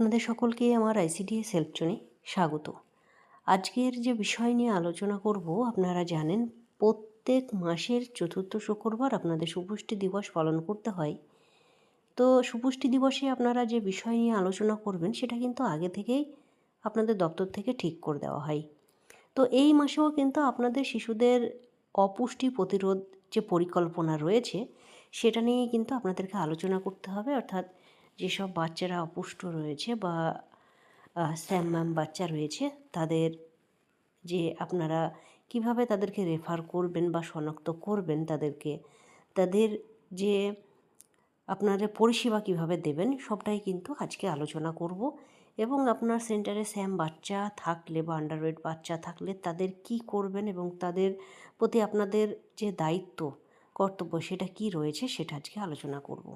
আপনাদের সকলকে আমার আইসিডিএস হেল্পজনে স্বাগত। আজকের যে বিষয় নিয়ে আলোচনা করব, আপনারা জানেন প্রত্যেক মাসের চতুর্থ শুক্রবার আপনাদের সুপুষ্টি দিবস পালন করতে হয়। তো সুপুষ্টি দিবসে আপনারা যে বিষয় নিয়ে আলোচনা করবেন, সেটা কিন্তু আগে থেকেই আপনাদের দপ্তর থেকে ঠিক করে দেওয়া হয়। তো এই মাসেও কিন্তু আপনাদের শিশুদের অপুষ্টি প্রতিরোধ যে পরিকল্পনা রয়েছে, সেটা নিয়েই কিন্তু আপনাদেরকে আলোচনা করতে হবে। অর্থাৎ যেসব বাচ্চারা অপুষ্ট রয়েছে বা স্যাম ম্যাম বাচ্চা রয়েছে, তাদের যে আপনারা কীভাবে তাদেরকে রেফার করবেন বা শনাক্ত করবেন তাদেরকে, তাদের যে আপনারা পরিষেবা কীভাবে দেবেন সবটাই কিন্তু আজকে আলোচনা করব এবং আপনার সেন্টারে স্যাম বাচ্চা থাকলে বা আন্ডারওয়েট বাচ্চা থাকলে তাদের কি করবেন এবং তাদের প্রতি আপনাদের যে দায়িত্ব, কর্তব্য সেটা কি রয়েছে সেটা আজকে আলোচনা করব।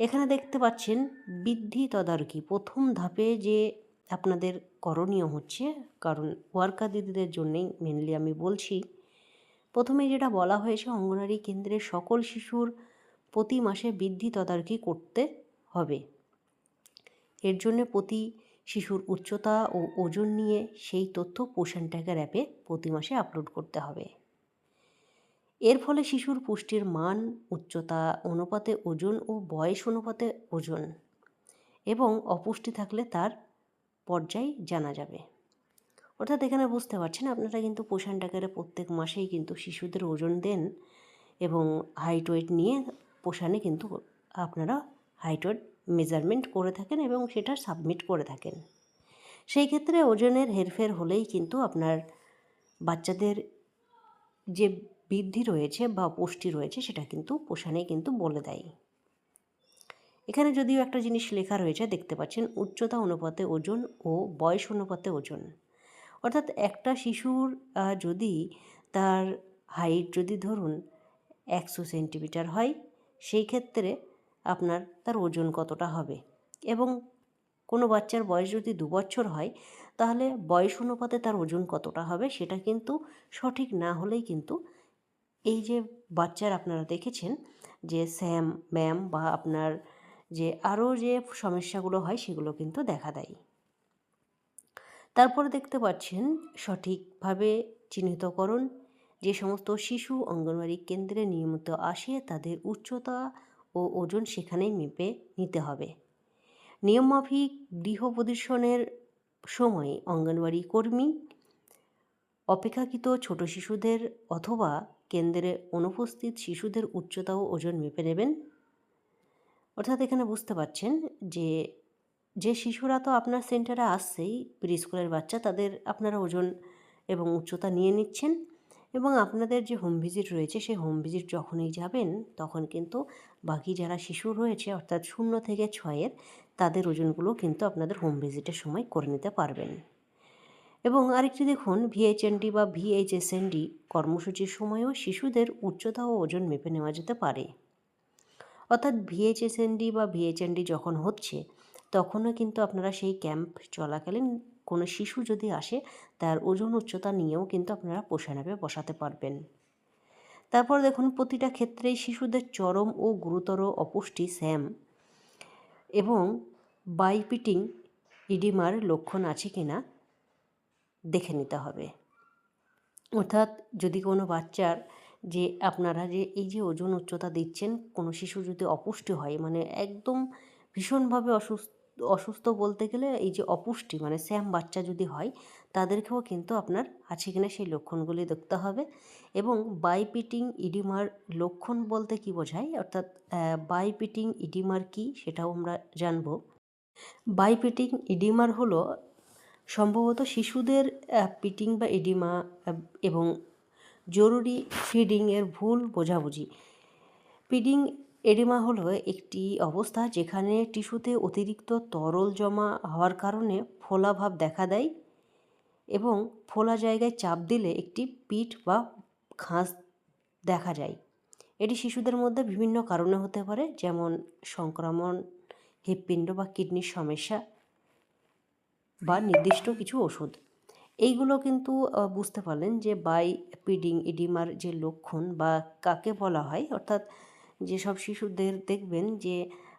এখানে দেখতে পাচ্ছেন বৃদ্ধি তদারকি। প্রথম ধাপে যে আপনাদের করণীয় হচ্ছে, কারণ ওয়ার্কার দিদিদের জন্যেই মেনলি আমি বলছি, প্রথমে যেটা বলা হয়েছে, অঙ্গনারী কেন্দ্রে সকল শিশুর প্রতি মাসে বৃদ্ধি তদারকি করতে হবে। এর জন্য প্রতি শিশুর উচ্চতা ও ওজন নিয়ে সেই তথ্য পোষণ ট্যাগের অ্যাপে প্রতি মাসে আপলোড করতে হবে। এর ফলে শিশুর পুষ্টির মান, উচ্চতা, অনুপাতে ওজন ও বয়স অনুপাতে ওজন এবং অপুষ্টি থাকলে তার পর্যায় জানা যাবে। অর্থাৎ এখানে বুঝতে পারছেন আপনারা কিন্তু পোষণ টাকারে প্রত্যেক মাসেই কিন্তু শিশুদের ওজন দেন এবং হাইট ওয়েট নিয়ে পোষণে কিন্তু আপনারা হাইট ওয়েট মেজারমেন্ট করে থাকেন এবং সেটা সাবমিট করে থাকেন। সেই ক্ষেত্রে ওজনের হেরফের হলেই কিন্তু আপনার বাচ্চাদের যে বৃদ্ধি রয়েছে বা পুষ্টি রয়েছে সেটা কিন্তু পোষণে কিন্তু বলে দেয়। এখানে যদিও একটা জিনিস লেখা রয়েছে, দেখতে পাচ্ছেন, উচ্চতা অনুপাতে ওজন ও বয়স অনুপাতে ওজন। অর্থাৎ একটা শিশুর যদি তার হাইট যদি ধরুন একশো সেন্টিমিটার হয়, সেই ক্ষেত্রে আপনার তার ওজন কতটা হবে? এবং কোনো বাচ্চার বয়স যদি দু বছর হয়, তাহলে বয়স অনুপাতে তার ওজন কতটা হবে সেটা কিন্তু সঠিক না হলেই কিন্তু এই যে বাচ্চার আপনারা দেখেছেন যে স্যাম, ম্যাম বা আপনার যে আরও যে সমস্যাগুলো হয় সেগুলো কিন্তু দেখা দেয়। তারপরে দেখতে পাচ্ছেন সঠিকভাবে চিহ্নিতকরণ। যে সমস্ত শিশু অঙ্গনওয়াড়ি কেন্দ্রে নিয়মিত আসে তাদের উচ্চতা ও ওজন সেখানেই মেপে নিতে হবে। নিয়মমাফিক গৃহ প্রদর্শনের সময় অঙ্গনওয়াড়ি কর্মী, অপেক্ষাকৃত ছোট শিশুদের অথবা কেন্দ্রে অনুপস্থিত শিশুদের উচ্চতা ও ওজন মেপে নেবেন। অর্থাৎ এখানে বুঝতে পারছেন যে যে শিশুরা তো আপনার সেন্টারে আসছেই প্রি স্কুলের বাচ্চা, তাদের আপনারা ওজন এবং উচ্চতা নিয়ে নিচ্ছেন এবং আপনাদের যে হোম ভিজিট রয়েছে, সেই হোম ভিজিট যখনই যাবেন, তখন কিন্তু বাকি যারা শিশু রয়েছে, অর্থাৎ শূন্য থেকে ছয়ের, তাদের ওজনগুলো কিন্তু আপনাদের হোম ভিজিটের সময় করে নিতে পারবেন। এবং আরেকটি দেখুন ভিএইচএনডি বা ভিএইচএসএনডি কর্মসূচির সময়ও শিশুদের উচ্চতা ও ওজন মেপে নেওয়া যেতে পারে। অর্থাৎ ভিএইচএসএনডি বা ভিএইচএনডি যখন হচ্ছে, তখনও কিন্তু আপনারা সেই ক্যাম্প চলাকালীন কোনো শিশু যদি আসে, তার ওজন উচ্চতা নিয়েও কিন্তু আপনারা পোষানাবে বসাতে পারবেন। তারপর দেখুন, প্রতিটা ক্ষেত্রেই শিশুদের চরম ও গুরুতর অপুষ্টি, স্যাম এবং বাইপিটিং, ইডিমার লক্ষণ আছে কিনা দেখে নিতে হবে। অর্থাৎ যদি কোনো বাচ্চার যে আপনারা যে এই যে ওজন উচ্চতা দিচ্ছেন, কোনো শিশু যদি অপুষ্টি হয় মানে একদম ভীষণভাবে অসুস্থ অসুস্থ বলতে গেলে এই যে অপুষ্টি মানে স্যাম বাচ্চা যদি হয়, তাদেরকেও কিন্তু আপনার আছে কিনা সেই লক্ষণগুলি দেখতে হবে এবং বাইপিটিং ইডিমার লক্ষণ বলতে কি বোঝায়? অর্থাৎ বাইপিটিং ইডিমার কি সেটাও আমরা জানব। বাইপিটিং ইডিমার হলো সম্ভবত শিশুদের পিটিং বা এডিমা এবং জরুরি ফিডিংয়ের ভুল বোঝাবুঝি। পিডিং এডিমা হলো একটি অবস্থা যেখানে টিস্যুতে অতিরিক্ত তরল জমা হওয়ার কারণে ফোলা ভাব দেখা দেয় এবং ফোলা জায়গায় চাপ দিলে একটি পিঠ বা খাঁজ দেখা যায়। এটি শিশুদের মধ্যে বিভিন্ন কারণে হতে পারে, যেমন সংক্রমণ, হৃৎপিণ্ড বা কিডনির সমস্যা বা নির্দিষ্ট কিছু ওষুধ। এইগুলো কিন্তু বুঝতে পারলেন যে বাই পিডিং ইডিমার যে লক্ষণ বা কাকে বলা হয়, অর্থাৎ যেসব শিশুদের দেখবেন যে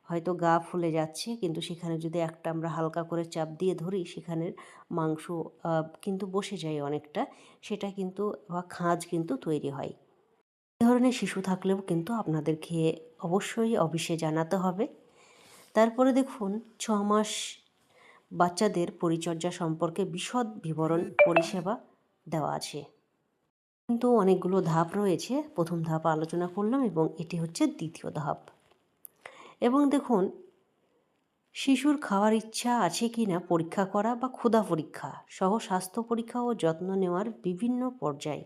হয়তো গা ফুলে যাচ্ছে, কিন্তু সেখানে যদি একটা আমরা হালকা করে চাপ দিয়ে ধরি, সেখানের মাংস কিন্তু বসে যায় অনেকটা, সেটা কিন্তু বা খাঁজ কিন্তু তৈরি হয়। এ ধরনের শিশু থাকলেও কিন্তু আপনাদেরকে অবশ্যই অফিসে জানাতে হবে। তারপরে দেখুন, ছ মাস বাচ্চাদের পরিচর্যা সম্পর্কে বিশদ বিবরণ পরিষেবা দেওয়া আছে। কিন্তু অনেকগুলো ধাপ রয়েছে। প্রথম ধাপ আলোচনা করলাম এবং এটি হচ্ছে দ্বিতীয় ধাপ। এবং দেখুন, শিশুর খাওয়ার ইচ্ছা আছে কি না পরীক্ষা করা বা ক্ষুধা পরীক্ষা সহ স্বাস্থ্য পরীক্ষা ও যত্ন নেওয়ার বিভিন্ন পর্যায়।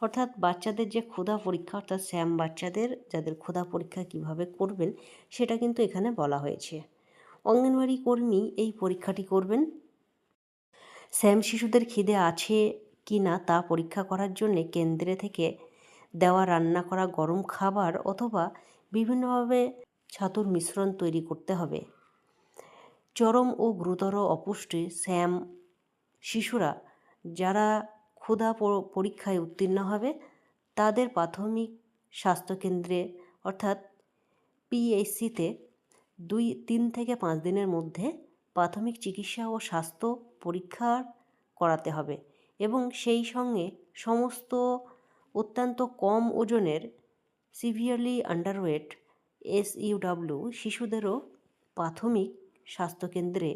অর্থাৎ বাচ্চাদের যে ক্ষুধা পরীক্ষা, অর্থাৎ স্যাম বাচ্চাদের, যাদের ক্ষুধা পরীক্ষা কীভাবে করবেন, সেটা কিন্তু এখানে বলা হয়েছে। অঙ্গনওয়াড়ি কর্মী এই পরীক্ষাটি করবেন। স্যাম শিশুদের খিদে আছে কি না তা পরীক্ষা করার জন্যে কেন্দ্রে থেকে দেওয়া রান্না করা গরম খাবার অথবা বিভিন্নভাবে ছাতুর মিশ্রণ তৈরি করতে হবে। চরম ও গুরুতর অপুষ্টি স্যাম শিশুরা যারা ক্ষুধা পরীক্ষায় উত্তীর্ণ হবে তাদের প্রাথমিক স্বাস্থ্যকেন্দ্রে অর্থাৎ পিএইচসিতে দুই, তিন থেকে পাঁচ দিনের মধ্যে প্রাথমিক চিকিৎসা ও স্বাস্থ্য পরীক্ষা করাতে হবে এবং সেই সঙ্গে সমস্ত অত্যন্ত কম ওজনের সিভিয়ারলি আন্ডারওয়েট এসইউডাব্লিউ শিশুদেরও প্রাথমিক স্বাস্থ্যকেন্দ্রে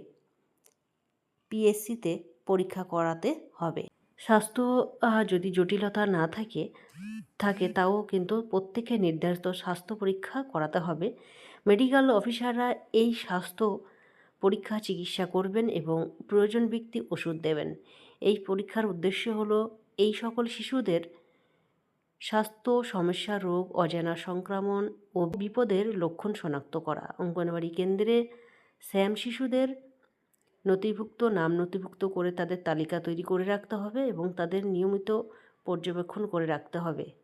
পিএসসিতে পরীক্ষা করাতে হবে। স্বাস্থ্য যদি জটিলতা না থাকে থাকে তাও কিন্তু প্রত্যেকে নির্ধারিত স্বাস্থ্য পরীক্ষা করাতে হবে। মেডিকেল অফিসাররা এই স্বাস্থ্য পরীক্ষা, চিকিৎসা করবেন এবং প্রয়োজন ব্যক্তি ওষুধ দেবেন। এই পরীক্ষার উদ্দেশ্য হলো এই সকল শিশুদের স্বাস্থ্য সমস্যা, রোগ, অজানা সংক্রমণ ও বিপদের লক্ষণ শনাক্ত করা। অঙ্গনবাড়ি কেন্দ্রে স্যাম শিশুদের নথিভুক্ত, নাম নথিভুক্ত করে তাদের তালিকা তৈরি করে রাখতে হবে এবং তাদের নিয়মিত পর্যবেক্ষণ করে রাখতে হবে।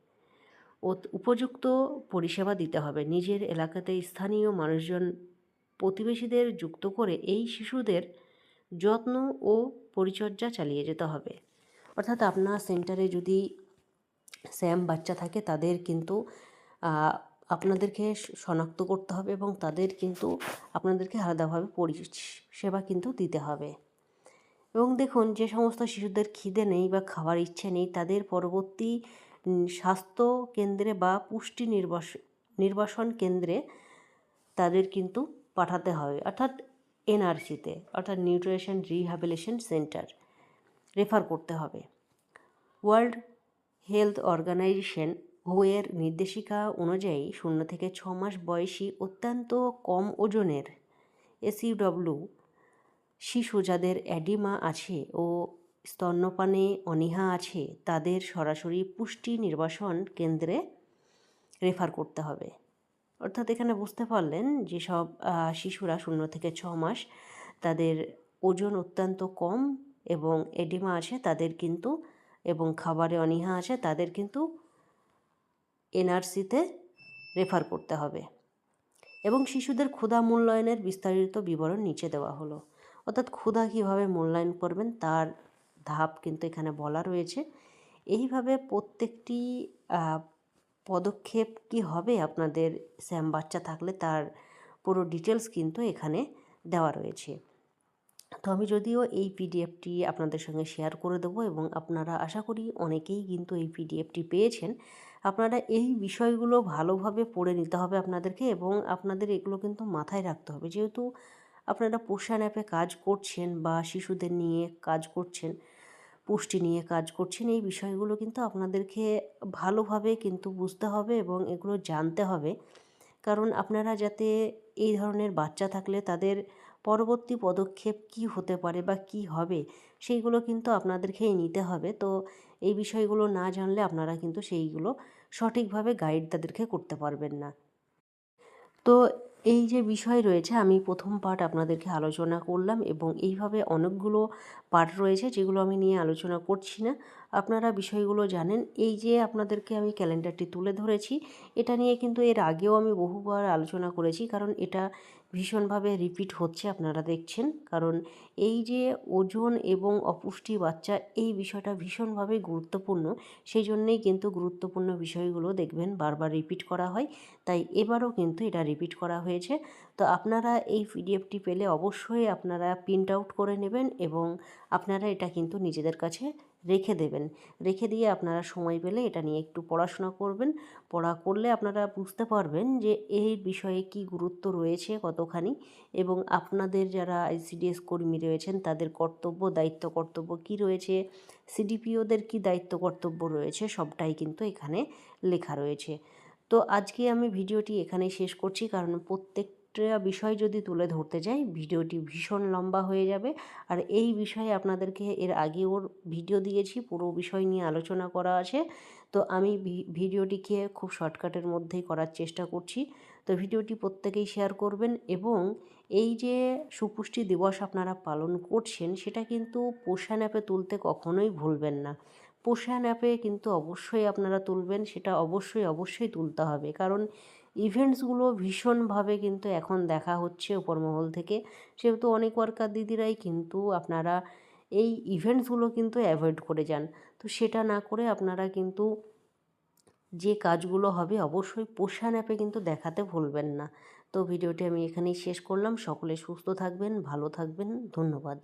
উপযুক্ত পরিষেবা দিতে হবে। নিজের এলাকাতে স্থানীয় মানুষজন, প্রতিবেশীদের যুক্ত করে এই শিশুদের যত্ন ও পরিচর্যা চালিয়ে যেতে হবে। অর্থাৎ আপনার সেন্টারে যদি স্যাম বাচ্চা থাকে, তাদের কিন্তু আপনাদেরকে শনাক্ত করতে হবে এবং তাদের কিন্তু আপনাদেরকে আলাদাভাবে পরিষেবা কিন্তু দিতে হবে। এবং দেখুন, যে সমস্ত শিশুদের খিদে নেই বা খাওয়ার ইচ্ছে নেই, তাদের পরবর্তী স্বাস্থ্য কেন্দ্রে বা পুষ্টি নির্বাস, নির্বাসন কেন্দ্রে তাদের কিন্তু পাঠাতে হবে অর্থাৎ এনআরসিতে, অর্থাৎ নিউট্রিশন রিহ্যাবিলেশন সেন্টার, রেফার করতে হবে। ওয়ার্ল্ড হেলথ অর্গানাইজেশন হুয়ের নির্দেশিকা অনুযায়ী শূন্য থেকে ছ মাস বয়সী অত্যন্ত কম ওজনের এসইউডব্লিউ শিশু যাদের অ্যাডিমা আছে ও স্তন্যপানে অনীহা আছে, তাদের সরাসরি পুষ্টি নির্বাসন কেন্দ্রে রেফার করতে হবে। অর্থাৎ এখানে বুঝতে পারলেন যেসব শিশুরা শূন্য থেকে ছ মাস, তাদের ওজন অত্যন্ত কম এবং এডিমা আছে, তাদের কিন্তু, এবং খাবারে অনীহা আছে, তাদের কিন্তু এনআরসিতে রেফার করতে হবে। এবং শিশুদের ক্ষুধা মূল্যায়নের বিস্তারিত বিবরণ নিচে দেওয়া হলো। অর্থাৎ ক্ষুধা কীভাবে মূল্যায়ন করবেন, তার ধাপ কিন্তু এখানে বলা রয়েছে। এইভাবে প্রত্যেকটি পদক্ষেপ কি হবে? আপনাদের স্যাম বাচ্চা থাকলে তার পুরো ডিটেলস কিন্তু এখানে দেওয়া রয়েছে। তো আমি যদিও এই পিডিএফটি আপনাদের সঙ্গে শেয়ার করে দেবো এবং আপনারা আশা করি অনেকেই কিন্তু এই পিডিএফটি পেয়েছেন। আপনারা এই বিষয়গুলো ভালোভাবে পড়ে নিতে হবে আপনাদেরকে এবং আপনাদের এগুলো কিন্তু মাথায় রাখতে হবে। যেহেতু আপনারা পোষণ অ্যাপে কাজ করছেন বা শিশুদের নিয়ে কাজ করছেন পুষ্টি নিয়ে কাজ করছেন, এই বিষয়গুলো কিন্তু আপনাদেরকে ভালোভাবে কিন্তু বুঝতে হবে এবং এগুলো জানতে হবে। কারণ আপনারা যাতে এই ধরনের বাচ্চা থাকলে তাদের পরবর্তী পদক্ষেপ কি হতে পারে বা কি হবে, সেইগুলো কিন্তু আপনাদেরকেই নিতে হবে। তো এই বিষয়গুলো না জানলে আপনারা কিন্তু সেইগুলো সঠিকভাবে গাইড তাদেরকে করতে পারবেন না। তো এই যে বিষয় রয়েছে, আমি প্রথম পাঠ আপনাদেরকে আলোচনা করলাম এবং এইভাবে অনেকগুলো পাঠ রয়েছে যেগুলো আমি নিয়ে আলোচনা করছি না। আপনারা বিষয়গুলো জানেন। এই যে আপনাদেরকে আমি ক্যালেন্ডারটি তুলে ধরেছি, এটা নিয়ে কিন্তু এর আগেও আমি বহুবার আলোচনা করেছি কারণ এটা ভীষণভাবে রিপিট হচ্ছে আপনারা দেখছেন। কারণ এই যে ওজন এবং অপুষ্টি বাচ্চা, এই বিষয়টা ভীষণভাবে গুরুত্বপূর্ণ। সেই জন্যেই কিন্তু গুরুত্বপূর্ণ বিষয়গুলো দেখবেন, বারবার রিপিট করা হয়। তাই এবারও কিন্তু এটা রিপিট করা হয়েছে। তো আপনারা এই পিডিএফটি পেলে অবশ্যই আপনারা প্রিন্ট আউট করে নেবেন এবং আপনারা এটা কিন্তু নিজেদের কাছে রেখে দেবেন। রেখে দিয়ে আপনারা সময় পেলে এটা নিয়ে একটু পড়াশোনা করবেন। পড়া করলে আপনারা বুঝতে পারবেন যে এই বিষয়ে কি গুরুত্ব রয়েছে কতখানি এবং আপনাদের যারা আইসিডিএস কর্মী রয়েছেন, তাদের কর্তব্য, দায়িত্ব কর্তব্য কি রয়েছে? সিডিপিওদের কি দায়িত্ব কর্তব্য রয়েছে? সবটাই কিন্তু এখানে লেখা রয়েছে। তো আজকে আমি ভিডিওটি এখানেই শেষ করছি। কারণ প্রত্যেকটা বিষয় যদি তুলে ধরতে যাই, ভিডিওটি ভীষণ লম্বা হয়ে যাবে। আর এই বিষয়ে আপনাদেরকে এর আগে ওর ভিডিও দিয়েছি, পুরো বিষয় নিয়ে আলোচনা করা আছে। তো আমি ভিডিওটিকে খুব শর্টকাটের মধ্যেই করার চেষ্টা করছি। তো ভিডিওটি প্রত্যেকেই শেয়ার করবেন এবং এই যে সুপুষ্টি দিবস আপনারা পালন করছেন, সেটা কিন্তু পোষণ অ্যাপে তুলতে কখনোই ভুলবেন না। পোষণ অ্যাপে কিন্তু অবশ্যই আপনারা তুলবেন, সেটা অবশ্যই অবশ্যই তুলতে হবে। কারণ ইভেন্টসগুলো ভীষণভাবে কিন্তু এখন দেখা হচ্ছে উপরমহল থেকে। সেহেতু অনেক ওয়ার্কার দিদিরাই কিন্তু আপনারা এই ইভেন্টসগুলো কিন্তু অ্যাভয়েড করে যান। তো সেটা না করে আপনারা কিন্তু যে কাজগুলো হবে অবশ্যই পোষণ অ্যাপে কিন্তু দেখাতে ভুলবেন না। তো ভিডিওটি আমি এখানেই শেষ করলাম। সকলে সুস্থ থাকবেন, ভালো থাকবেন। ধন্যবাদ।